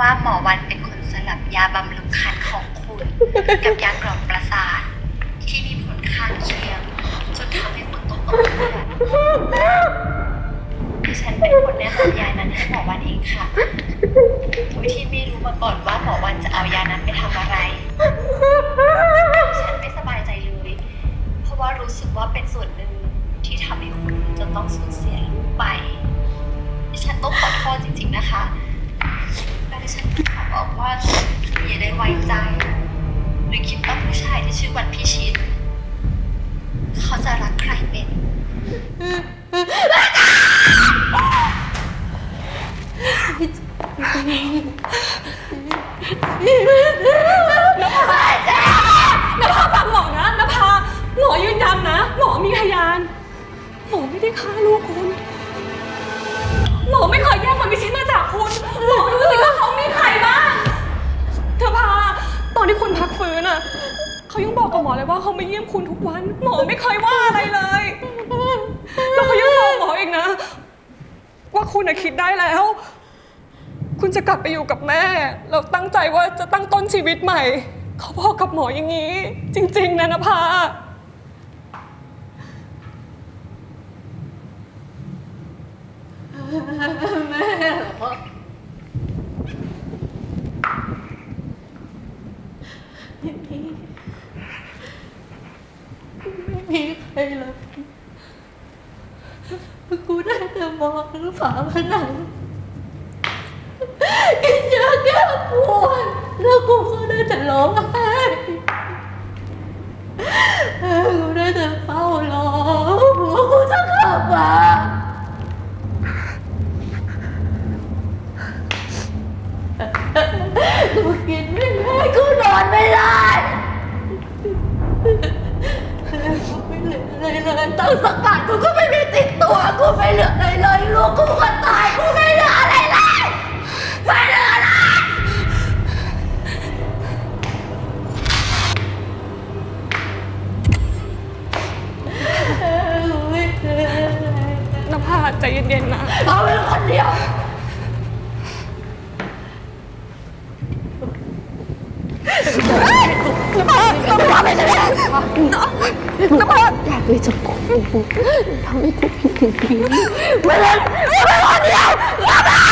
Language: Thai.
ว่าหมอวันเป็นคนสลับยาบำรุงคันของคุณ กับยากล่อมประสาท ที่มีผลข้างเคียงจนทำให้คุณต้องตกเลือดดิฉันเป็นคนแนะนำยานั้นให้หมอวันเองค่ะโดยที่ไม่รู้มาก่อนว่าหมอวันจะเอายานั้นไปทำอะไร ฉันไม่สบายใจเลย เพราะว่ารู้สึกว่าเป็นส่วนหนึ่งที่ทำให้คุณจะต้องสูญเสียลูกไป ดิฉันต้องขอโทษจริง ๆนะคะและ ดิฉันขอบอกว่าอย่าได้ไว้ใจ หรือคิดว่าผู้ชายที่ชื่อวันพิชิต เขาจะรักใครเป็น นภาจ้านภาฟังหมอนะนภาหมอยืนยันนะ หมอมีพยาน หมอไม่ได้ฆ่าลูกคุณ มาเขาไม่เยี่ยมคุณทุกวัน หมอไม่เคยว่าอะไรเลย แล้วเขายังบอกหมออีกนะ ว่าคุณน่ะคิดได้แล้ว คุณจะกลับไปอยู่กับแม่ เราตั้งใจว่าจะตั้งต้นชีวิตใหม่ เขาบอกกับหมออย่างนี้ จริง ๆนะนภาแม่เหรอไม่ไม่มี ใครเลยกูได้แต่มองรือฝาผนังกินยาแก้ปวดแล้วกูก็ได้แต่ร้องไห้กูได้แต่เฝ้ารอว่ากูจะกลับมากูกินไม่ได้กูนอนไม่ได้ เงินตั้งสกัดกูก็ไม่มีติดตัวกูไม่เหลืออะไรเลยลูกกูก็ตายกูไม่เหลืออะไรเลยไม่เหลืออะไรนภาใจเย็นๆนะ เอาเป็นคน เดียวอยากไปจับกูทำให้กูคิดถึงพี่ไม่เล่นไม่เล่นคนเดียวกูจะอ